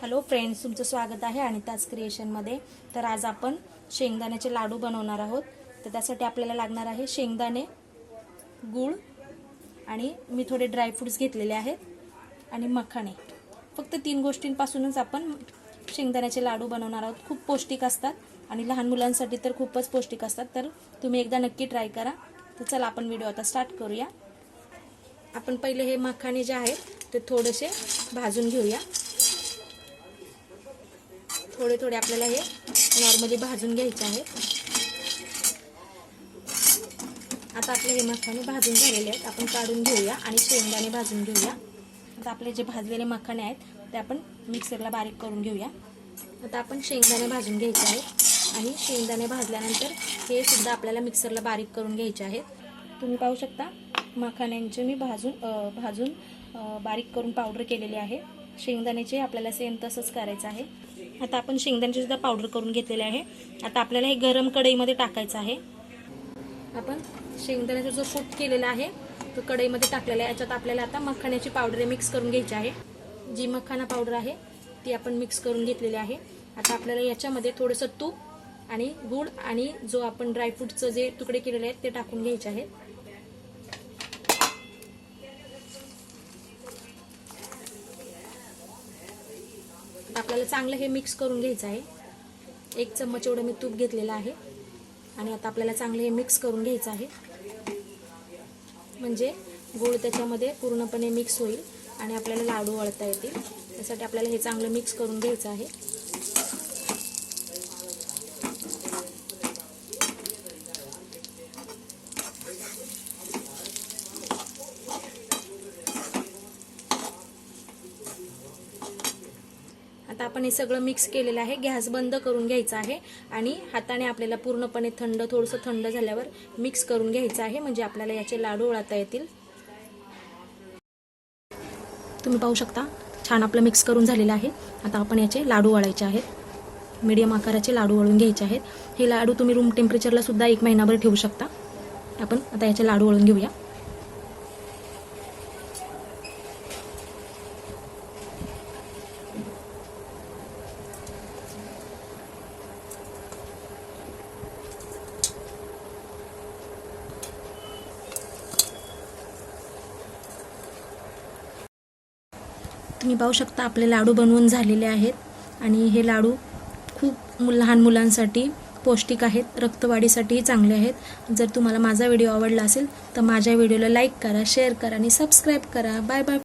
Hello friends तुमचं स्वागत आहे आणि त्याच क्रिएशनमध्ये तर आज आपण शेंगदाण्याचे लाडू बनवणार आहोत. तर त्यासाठी आपल्याला लागणार आहे शेंगदाणे गूळ आणि मी थोडे ड्रायफ्रूट्स घेतलेले आहेत आणि मखाणे. फक्त तीन गोष्टींपासूनच आपण शेंगदाण्याचे लाडू बनवणार आहोत. खूप पौष्टिक असतात. आणि लहान मुलांसाठी तर खूपच पौष्टिक असतात तर तुम्ही एकदा नक्की ट्राय करा. तर चला आपण व्हिडिओ आता स्टार्ट करूया. आपण पहिले हे मखाणे जे आहेत ते थोडेसे भाजून घेऊया. थोडे थोडे आपल्याला हे नॉर्मली भाजून घ्यायचे आहेत. आता आपले हे मखाणे भाजून झालेले आहेत आपण काढून घेऊया आणि शेंगदाणे भाजून घेऊया. आता आपले जे भाजलेले मखाणे आहेत ते आपण मिक्सरला बारीक करून घेऊया. आता आपण शेंगदाणे भाजून घ्यायचे आहेत. आणि शेंगदाणे भाजल्यानंतर हे सुद्धा आपल्याला मिक्सरला बारीक करून घ्यायचे आहेत. तुम्ही पाहू शकता मखाण्यांचे मी भाजून भाजून बारीक करून पावडर केलेले आहे. शेंगदाण्याचे आपल्याला सेम तसंच करायचं आहे. आता आपण शेंगदाण्याचे सुद्धा पावडर करून घेतलेले आहे. आता आपल्याला हे गरम कढईमध्ये टाकायचं आहे. आपण शेंगदाण्याचा जो कूट केलेला आहे तो कढईमध्ये टाकलेला आहे. याच्यात आपल्याला आता मखाण्याची पावडर मिक्स करून घ्यायची आहे. जी मखाना पावडर आहे ती आपण मिक्स करून घेतलेली आहे. आता आपल्याला याच्यामध्ये थोडंसं तूप आणि गूळ आणि जो आपण ड्रायफ्रूटचं जे तुकडे केलेले आहेत ते टाकून घ्यायचे आहेत. आपल्याला चांगलं हे मिक्स करून घ्यायचं आहे. एक चम्मच एवढं मी तूप घेतलेलं आहे. आणि आता आपल्याला चांगलं हे मिक्स करून घ्यायचं आहे. म्हणजे गूळ त्याच्यामध्ये पूर्णपणे मिक्स होईल आणि आपल्याला लाडू वळता येतील. त्यासाठी आपल्याला हे चांगलं मिक्स करून घ्यायचं आहे. आता आपण हे सगळं मिक्स केलेलं आहे. गॅस बंद करून घ्यायचा आहे आणि हाताने आपल्याला पूर्णपणे थंड थोडंसं थंड झाल्यावर मिक्स करून घ्यायचं आहे. म्हणजे आपल्याला याचे लाडू वळता येतील. तुम्ही पाहू शकता छान आपलं मिक्स करून झालेलं आहे. आता आपण याचे लाडू वळायचे आहेत. मीडियम आकाराचे लाडू वळून घ्यायचे आहेत. हे लाडू तुम्ही रूम टेम्परेचरला सुद्धा एक महिनाभर ठेवू शकता. आपण आता याचे लाडू वळून घेऊया. तुम्ही पाहू शकता आपले लाडू बनवून झालेले आहेत. आणि हे लाडू खूप लहान मुलांसाठी पौष्टिक आहेत. रक्तवाढीसाठीही चांगले आहेत. जर तुम्हाला माझा व्हिडिओ आवडला असेल तर माझ्या व्हिडिओला लाईक करा शेअर करा आणि सबस्क्राईब करा. Bye bye.